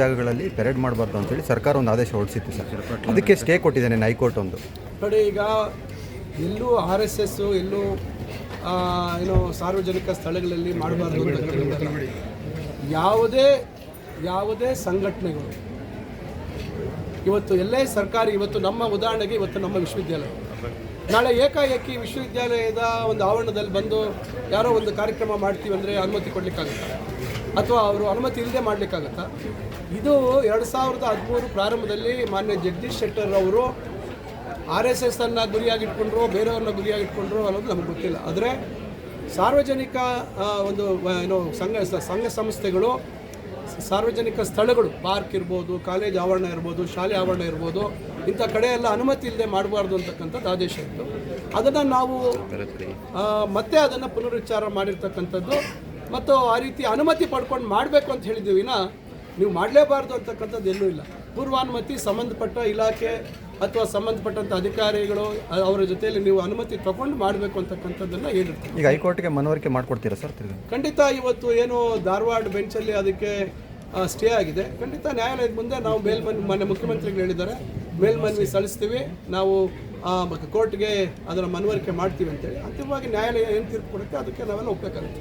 ಜಾಗಗಳಲ್ಲಿ ಪೆರೇಡ್ ಮಾಡಬಾರ್ದು ಅಂತೇಳಿ ಸರ್ಕಾರ ಒಂದು ಆದೇಶ ಹೊರಡಿಸಿತ್ತು ಸರ್. ಅದಕ್ಕೆ ಸ್ಟೇ ಕೊಟ್ಟಿದ್ದೇನೆ ಹೈಕೋರ್ಟ್ ಒಂದು. ಕಡೆ ಈಗ ಎಲ್ಲೂ ಆರ್ ಎಸ್ ಎಸ್ ಎಲ್ಲೂ ಏನು ಸಾರ್ವಜನಿಕ ಸ್ಥಳಗಳಲ್ಲಿ ಮಾಡಬಾರ್ದು. ಯಾವುದೇ ಯಾವುದೇ ಸಂಘಟನೆಗಳು. ಇವತ್ತು ಎಲ್ಲೇ ಸರ್ಕಾರಿ, ಇವತ್ತು ನಮ್ಮ ಉದಾಹರಣೆಗೆ ಇವತ್ತು ನಮ್ಮ ವಿಶ್ವವಿದ್ಯಾಲಯ. ನಾಳೆ ಏಕಾಏಕಿ ವಿಶ್ವವಿದ್ಯಾಲಯದ ಒಂದು ಆವರಣದಲ್ಲಿ ಬಂದು ಯಾರೋ ಒಂದು ಕಾರ್ಯಕ್ರಮ ಮಾಡ್ತೀವಿ ಅಂದರೆ ಅನುಮತಿ ಕೊಡಲಿಕ್ಕಾಗುತ್ತಾ? ಅಥವಾ ಅವರು ಅನುಮತಿ ಇಲ್ಲದೆ ಮಾಡಲಿಕ್ಕಾಗತ್ತಾ? ಇದು ಎರಡು ಸಾವಿರದ ಹದಿಮೂರು ಪ್ರಾರಂಭದಲ್ಲಿ ಮಾನ್ಯ ಜಗದೀಶ್ ಶೆಟ್ಟರ್ ಅವರು ಆರ್ ಎಸ್ ಎಸ್ ಅನ್ನು ಗುರಿಯಾಗಿಟ್ಕೊಂಡ್ರು, ಬೇರೆಯವ್ರನ್ನ ಗುರಿಯಾಗಿಟ್ಕೊಂಡ್ರು ಅನ್ನೋದು ನಮಗೆ ಗೊತ್ತಿಲ್ಲ. ಆದರೆ ಸಾರ್ವಜನಿಕ ಒಂದು ಏನು ಸಂಘ ಸಂಘ ಸಂಸ್ಥೆಗಳು, ಸಾರ್ವಜನಿಕ ಸ್ಥಳಗಳು, ಪಾರ್ಕ್ ಇರ್ಬೋದು, ಕಾಲೇಜ್ ಆವರಣ ಇರ್ಬೋದು, ಶಾಲೆ ಆವರಣ ಇರ್ಬೋದು, ಇಂಥ ಕಡೆ ಎಲ್ಲ ಅನುಮತಿ ಇಲ್ಲದೆ ಮಾಡಬಾರ್ದು ಅಂತಕ್ಕಂಥದ್ದು ಆದೇಶ ಇತ್ತು. ಅದನ್ನು ನಾವು ಮತ್ತೆ ಅದನ್ನು ಪುನರುಚ್ಚಾರ ಮಾಡಿರ್ತಕ್ಕಂಥದ್ದು ಮತ್ತು ಆ ರೀತಿ ಅನುಮತಿ ಪಡ್ಕೊಂಡು ಮಾಡಬೇಕು ಅಂತ ಹೇಳಿದ್ದೀವಿ ವಿನ ನೀವು ಮಾಡಲೇಬಾರ್ದು ಅಂತಕ್ಕಂಥದ್ದು ಎಲ್ಲೂ ಇಲ್ಲ. ಪೂರ್ವಾನುಮತಿ ಸಂಬಂಧಪಟ್ಟ ಇಲಾಖೆ ಅಥವಾ ಸಂಬಂಧಪಟ್ಟಂಥ ಅಧಿಕಾರಿಗಳು ಅವರ ಜೊತೆಯಲ್ಲಿ ನೀವು ಅನುಮತಿ ತಗೊಂಡು ಮಾಡಬೇಕು ಅಂತಕ್ಕಂಥದ್ದನ್ನು ಹೇಳಿರ್ತೀವಿ. ಈಗ ಹೈಕೋರ್ಟ್ಗೆ ಮನವರಿಕೆ ಮಾಡಿಕೊಡ್ತೀರಾ ಸರ್ ಖಂಡಿತ ಇವತ್ತು ಏನು ಧಾರವಾಡ ಬೆಂಚಲ್ಲಿ ಅದಕ್ಕೆ ಸ್ಟೇ ಆಗಿದೆ. ಖಂಡಿತ ನ್ಯಾಯಾಲಯದ ಮುಂದೆ ನಾವು ಮೇಲ್ಮನವಿ ಮಾನ್ಯ ಮುಖ್ಯಮಂತ್ರಿಗಳು ಹೇಳಿದ್ದಾರೆ. ಮೇಲ್ಮನವಿ ಸಲ್ಲಿಸ್ತೀವಿ. ನಾವು ಕೋರ್ಟ್ಗೆ ಅದರ ಮನವರಿಕೆ ಮಾಡ್ತೀವಿ ಅಂತೇಳಿ. ಅಂತಿಮವಾಗಿ ನ್ಯಾಯಾಲಯ ಏನು ತೀರ್ಪು ಕೊಡುತ್ತೆ ಅದಕ್ಕೆ ನಾವೆಲ್ಲ ಒಪ್ಪಬೇಕಾಗುತ್ತೆ